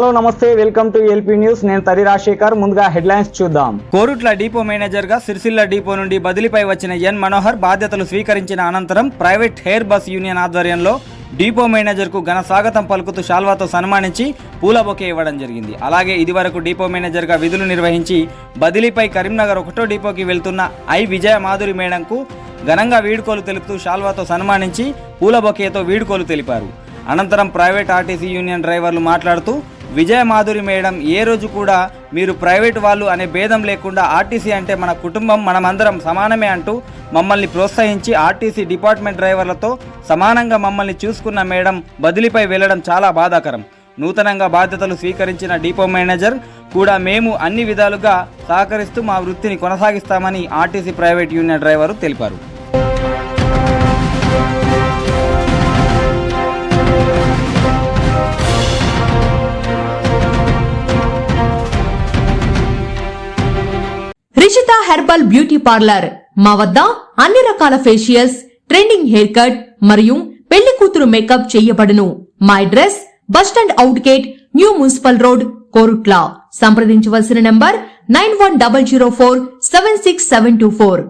Hello నమస్తే welcome to LP news. నేను తరి రాజశేఖర్. ముందుగా హెడ్లైన్స్ చూద్దాం. కోరుట్ల డిపో మేనేజర్గా సిరిసిల్ల డిపో నుండి బదిలీపై వచ్చిన ఎన్ మనోహర్ బాధ్యతలు స్వీకరించిన అనంతరం ప్రైవేట్ హెయిర్ బస్ యూనియన్ ఆధ్వర్యంలో డిపో మేనేజర్కు ఘన స్వాగతం పలుకుతూ శాల్వాతో సన్మానించి పూల బొకే ఇవ్వడం జరిగింది. అలాగే ఇదివరకు డిపో మేనేజర్గా విధులు నిర్వహించి బదిలీపై కరీంనగర్ ఒకటో డిపోకి వెళ్తున్న ఐ విజయ మాధురి మేడంకు ఘనంగా వీడ్కోలు తెలుపుతూ శాల్వాతో సన్మానించి పూల బొకేతో వీడ్కోలు తెలిపారు. అనంతరం ప్రైవేట్ ఆర్టీసీ యూనియన్ డ్రైవర్లు మాట్లాడుతూ విజయ మాధురి మేడం ఏ రోజు కూడా మీరు ప్రైవేట్ వాళ్ళు అనే భేదం లేకుండా ఆర్టీసీ అంటే మన కుటుంబం మనమందరం సమానమే అంటూ మమ్మల్ని ప్రోత్సహించి ఆర్టీసీ డిపార్ట్మెంట్ డ్రైవర్లతో సమానంగా మమ్మల్ని చూసుకున్న మేడం బదిలీపై వెళ్ళడం చాలా బాధాకరం. నూతనంగా బాధ్యతలు స్వీకరించిన డిపో మేనేజర్ కూడా మేము అన్ని విధాలుగా సహకరిస్తూ మా వృత్తిని కొనసాగిస్తామని ఆర్టీసీ ప్రైవేట్ యూనియన్ డ్రైవరు తెలిపారు. Rishita herbal beauty parlour. మా వద్ద అన్ని రకాల ఫేషియల్స్ ట్రెండింగ్ హెయిర్ కట్ మరియు పెళ్ళి కూతురు మేకప్ చేయబడును. మా address bus stand out gate new municipal road Korutla. సంప్రదించవలసిన number nine one double zero four seven six seven two four.